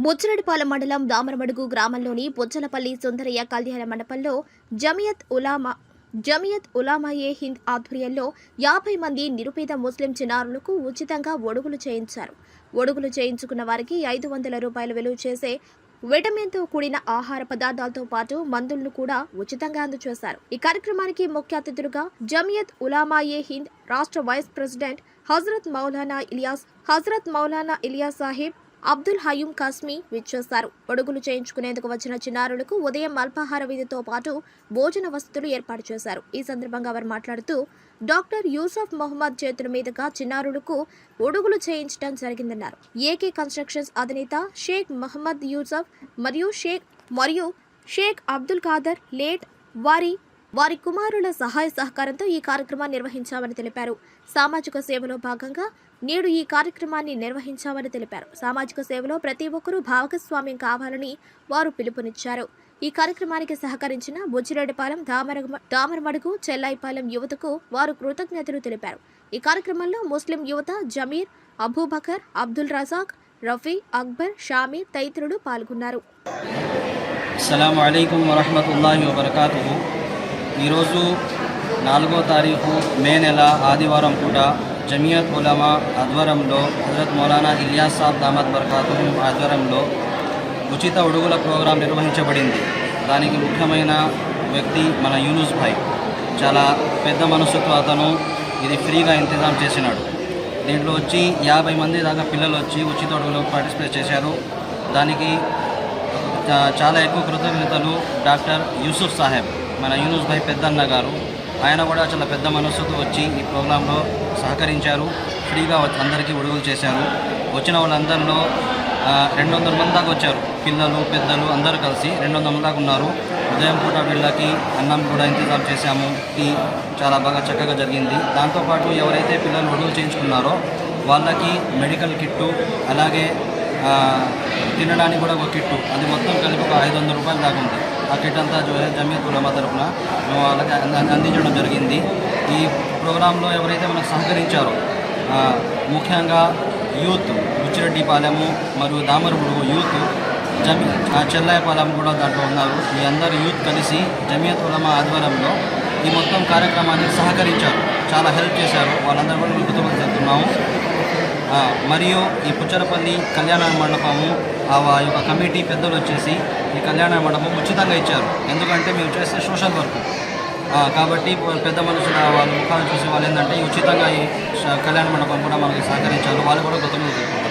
ముచ్చరడిపాలెం మండలం దామరమడుగు గ్రామంలోని బొజ్జలపల్లి సుందరయ్య కళ్యాణ మండపంలో జమియత్ ఉలామా జమియత్ ఉలామాయే హింద్ ఆధ్వర్యంలో యాభై మంది నిరుపేద ముస్లిం చిన్నారులకు ఉచితంగా ఒడుగులు చేయించారు. ఒడుగులు చేయించుకున్న వారికి ఐదు వందల రూపాయలు విలువ చేసే విటమిన్తో కూడిన ఆహార పదార్థాలతో పాటు మందులను కూడా ఉచితంగా అందజేశారు ఈ కార్యక్రమానికి ముఖ్య అతిథులుగా జమియత్ ఉలామాయే హింద్ రాష్ట్ర వైస్ ప్రెసిడెంట్ హజరత్ మౌలానా ఇలియాస్ హజరత్ మౌలానా ఇలియాస్ సాహిబ్ అబ్దుల్ హయూం కాస్మీ విచ్చేస్తారు. ఒడుగులు చేయించుకునేందుకు వచ్చిన చిన్నారులకు ఉదయం అల్పాహార విధితో పాటు భోజన వసతులు ఏర్పాటు చేశారు. ఈ సందర్భంగా వారు మాట్లాడుతూ డాక్టర్ యూసఫ్ మొహమ్మద్ చేతుల మీదుగా చిన్నారులకు ఒడుగులు చేయించడం జరిగిందన్నారు. ఏకే కన్స్ట్రక్షన్స్ అధినేత షేక్ మహమ్మద్ యూసఫ్ మరియు షేక్ మరియు షేక్ అబ్దుల్ ఖాదర్ లేట్ వారి వారి కుమారుల సహాయ సహకారంతో ఈ కార్యక్రమాన్ని నిర్వహించామని తెలిపారు. సామాజిక సేవలో భాగంగా నేడు ఈ కార్యక్రమాన్ని నిర్వహించామని తెలిపారు. సామాజిక సేవలో ప్రతి ఒక్కరూ భాగస్వామ్యం కావాలని వారు పిలుపునిచ్చారు. ఈ కార్యక్రమానికి సహకరించిన బుచ్చిరెడ్డిపాలెం దామర దామరమడుగు చెల్లాయిపాలెం యువతకు వారు కృతజ్ఞతలు తెలిపారు. ఈ కార్యక్రమంలో ముస్లిం యువత జమీర్ అబూబకర్ అబ్దుల్ రజాక్ రఫీ అక్బర్ షామీ తదితరులు పాల్గొన్నారు. అస్సలం అయికం వరహమతుల్లాహి ఈరోజు నాలుగో తారీఖు మే నెల ఆదివారం పూట జమియత్ ఉలమా ఆధ్వర్యంలో హజరత్ మౌలానా ఇలియాస్ సాబ్ దామద్ బర్కాతు ఆధ్వర్యంలో ఉచిత ఉడుగుల ప్రోగ్రాం నిర్వహించబడింది. దానికి ముఖ్యమైన వ్యక్తి మన యూనుస్ భాయ్. చాలా పెద్ద మనసుతో అతను ఇది ఫ్రీగా ఇంతజాం చేసినాడు. దీంట్లో వచ్చి యాభై మంది దాకా పిల్లలు వచ్చి ఉచిత ఉడుగులో పార్టిసిపేట్ చేశారు. దానికి చాలా ఎక్కువ కృతజ్ఞతలు డాక్టర్ యూసుఫ్ సాహెబ్. మన యూనుస్ భాయ్ పెద్దన్న గారు. ఆయన కూడా చాలా పెద్ద మనస్సుతో వచ్చి ఈ ప్రోగ్రాంలో సహకరించారు. ఫ్రీగా అందరికీ ఉడుగులు చేశారు. వచ్చిన వాళ్ళందరిలో రెండు వందల మంది దాకా వచ్చారు. పిల్లలు పెద్దలు అందరూ కలిసి రెండు వందల మంది దాకా ఉన్నారు. ఉదయం పూట వీళ్ళకి అన్నం కూడా ఇంతజాం చేశాము. టీ చాలా బాగా చక్కగా జరిగింది. దాంతోపాటు ఎవరైతే పిల్లలు ఒడుగులు చేయించుకున్నారో వాళ్ళకి మెడికల్ కిట్టు అలాగే తినడానికి కూడా ఒక కిట్టు. అది మొత్తం కలిపి ఒక ఐదు వందల రూపాయలు దాకా ఉంది. ఆ కిట్ అంతా జో- జమీయత్ ఉలమా తరఫున మేము వాళ్ళకి అందించడం జరిగింది. ఈ ప్రోగ్రాంలో ఎవరైతే మనకు సహకరించారో ముఖ్యంగా యూత్ బుచ్చిరెడ్డిపాలెము మరియు దామరపుడు యూత్ జమీ చెల్లాయపాలెం కూడా దాంట్లో ఉన్నారు. మీ అందరు యూత్ కలిసి జమీయత్ ఉలమా ఆధ్వర్యంలో ఈ మొత్తం కార్యక్రమాన్ని సహకరించారు. చాలా హెల్ప్ చేశారు. వాళ్ళందరూ కూడా మేము కృతజ్ఞతలు చెప్తున్నాము. మరియు ఈ పుచ్చరపల్లి కళ్యాణ మండపము ఆ యొక్క కమిటీ పెద్దలు వచ్చేసి ఈ కళ్యాణ మండపం ఉచితంగా ఇచ్చారు. ఎందుకంటే మేము చేసే సోషల్ వర్క్. కాబట్టి పెద్ద మనుషుల వాళ్ళ ముఖాలు చూసి వాళ్ళు ఏంటంటే ఈ ఉచితంగా ఈ కళ్యాణ మండపం కూడా మనకి సహకరించారు. వాళ్ళు కూడా కృతజ్ఞతలు తెలుపుకుంటున్నారు